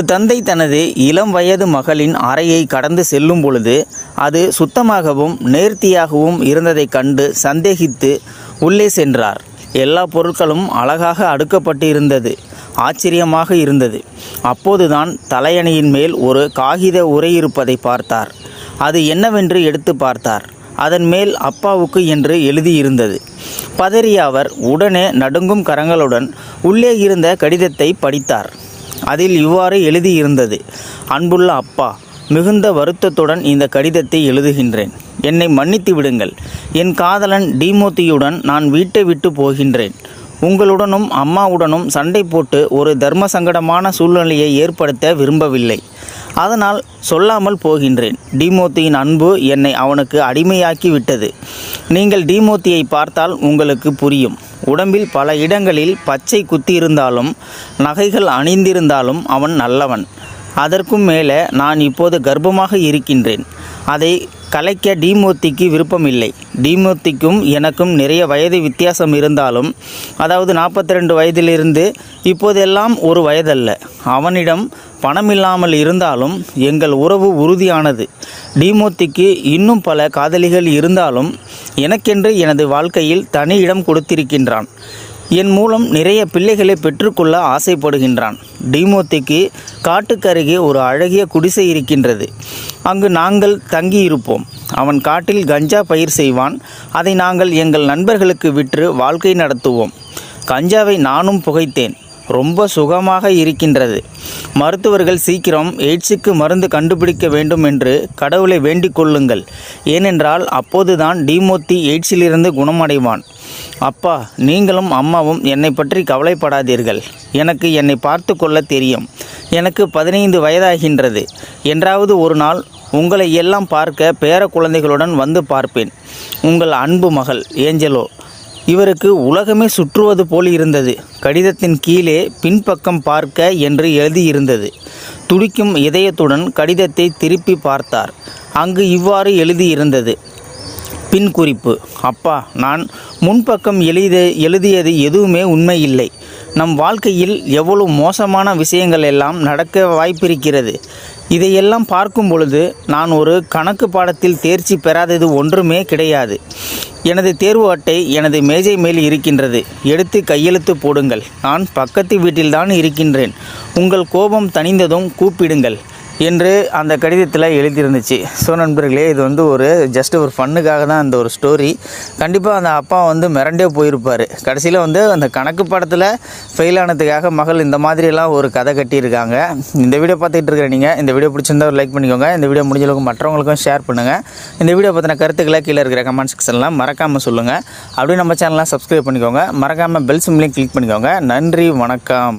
ஒரு தந்தை தனது இளம் வயது மகளின் அறையை கடந்து செல்லும் பொழுது அது சுத்தமாகவும் நேர்த்தியாகவும் இருந்ததைக் கண்டு சந்தேகித்து உள்ளே சென்றார். எல்லா பொருட்களும் அழகாக அடுக்கப்பட்டு இருந்தது ஆச்சரியமாக இருந்தது. அப்போதுதான் தலையணையின் மேல் ஒரு காகித உரை இருப்பதை பார்த்தார். அது என்னவென்று எடுத்து பார்த்தார். அதன் மேல் அப்பாவுக்கு என்று எழுதியிருந்தது. பதறிய அவர் உடனே நடுங்கும் கரங்களுடன் உள்ளே இருந்த கடிதத்தை படித்தார். அதில் இவ்வாறு எழுதியிருந்தது அன்புள்ள அப்பா மிகுந்த வருத்தத்துடன் இந்த கடிதத்தை எழுதுகின்றேன். என்னை மன்னித்து விடுங்கள். என் காதலன் டிமோத்தியுடன் நான் வீட்டை விட்டு போகின்றேன். உங்களுடனும் அம்மாவுடனும் சண்டை போட்டு ஒரு தர்ம சங்கடமான சூழ்நிலையை ஏற்படுத்த விரும்பவில்லை. அதனால் சொல்லாமல் போகின்றேன். டிமோத்தியின் அன்பு என்னை அவனுக்கு அடிமையாக்கி விட்டது. நீங்கள் டிமோத்தியை பார்த்தால் உங்களுக்கு புரியும். உடம்பில் பல இடங்களில் பச்சை குத்தியிருந்தாலும் நகைகள் அணிந்திருந்தாலும் அவன் நல்லவன். அதற்கும் மேலே நான் இப்போது கர்ப்பமாக இருக்கின்றேன். அதை கலைக்க டிமோத்திக்கு விருப்பமில்லை. டிமூர்த்திக்கும் எனக்கும் நிறைய வயது வித்தியாசம் இருந்தாலும் அதாவது நாற்பத்தி ரெண்டு வயதிலிருந்து இப்போதெல்லாம் ஒரு வயதல்ல. அவனிடம் பணமில்லாமல் இருந்தாலும் எங்கள் உறவு உறுதியானது. டிமோத்திக்கு இன்னும் பல காதலிகள் இருந்தாலும் எனக்கென்று எனது வாழ்க்கையில் தனி இடம் கொடுத்திருக்கின்றான். என் மூலம் நிறைய பிள்ளைகளை பெற்றுக்கொள்ள ஆசைப்படுகின்றான். டிமோத்திக்கு காட்டுக்கருகே ஒரு அழகிய குடிசை இருக்கின்றது. அங்கு நாங்கள் தங்கியிருப்போம். அவன் காட்டில் கஞ்சா பயிர் செய்வான். அதை நாங்கள் எங்கள் நண்பர்களுக்கு விற்று வாழ்க்கை நடத்துவோம். கஞ்சாவை நானும் புகைத்தேன். ரொம்ப சுகமாக இருக்கின்றது. மருத்துவர்கள் சீக்கிரம் எய்ட்ஸுக்கு மருந்து கண்டுபிடிக்க வேண்டும் என்று கடவுளை வேண்டிக் கொள்ளுங்கள். ஏனென்றால் அப்போதுதான் டிமோத்தி எய்ட்ஸிலிருந்து குணமடைவான். அப்பா நீங்களும் அம்மாவும் என்னை பற்றி கவலைப்படாதீர்கள். எனக்கு என்னை பார்த்து கொள்ள தெரியும். எனக்கு பதினைந்து வயதாகின்றது. என்றாவது ஒரு நாள் உங்களை எல்லாம் பார்க்க பேர குழந்தைகளுடன் வந்து பார்ப்பேன். உங்கள் அன்பு மகள் ஏஞ்சலோ இவருக்கு உலகமே சுற்றுவது போல் இருந்தது. கடிதத்தின் கீழே பின்பக்கம் பார்க்க என்று எழுதியிருந்தது. துடிக்கும் இதயத்துடன் கடிதத்தை திருப்பி பார்த்தார். அங்கு இவ்வாறு எழுதியிருந்தது. பின் குறிப்பு அப்பா நான் முன்பக்கம் எழுத எழுதியது எதுவுமே உண்மை இல்லை நம் வாழ்க்கையில் எவ்வளவு மோசமான விஷயங்கள் எல்லாம் நடக்க வாய்ப்பிருக்கிறது. இதையெல்லாம் பார்க்கும் பொழுது நான் ஒரு கணக்கு பாடத்தில் தேர்ச்சி பெறாதது ஒன்றுமே கிடையாது. எனது தேர்வு அட்டை எனது மேஜை மேல் இருக்கின்றது. எடுத்து கையெழுத்து போடுங்கள். நான் பக்கத்து வீட்டில்தான் இருக்கின்றேன். உங்கள் கோபம் தணிந்ததும் கூப்பிடுங்கள். என்று அந்த கடிதத்தில் எழுதியிருந்துச்சு. ஸோ நண்பர்களே இது வந்து ஒரு ஜஸ்ட் ஒரு ஃபன்னுக்காக தான் அந்த ஒரு ஸ்டோரி கண்டிப்பாக அந்த அப்பா வந்து மிரண்டே போயிருப்பார். கடைசியில் வந்து அந்த கணக்கு படத்தில் ஃபெயில் ஆனதுக்காக மகள் இந்த மாதிரியெல்லாம் ஒரு கதை கட்டியிருக்காங்க. இந்த வீடியோ பார்த்துட்டு இருக்கிற நீங்கள் இந்த வீடியோ பிடிச்சிருந்தா ஒரு லைக் பண்ணிக்கோங்க. இந்த வீடியோ முடிஞ்சளவுக்கு மற்றவங்களுக்கும் ஷேர் பண்ணுங்கள் இந்த வீடியோ பற்றின கருத்துக்களை கீழே இருக்கிற கமெண்ட் செக்ஷன்லாம் மறக்காமல் சொல்லுங்கள் அப்படியே நம்ம சேனலாம் சப்ஸ்கிரைப் பண்ணிக்கோங்க. மறக்காமல் பெல் சிம்லையும் கிளிக் பண்ணிக்கோங்க. நன்றி வணக்கம்.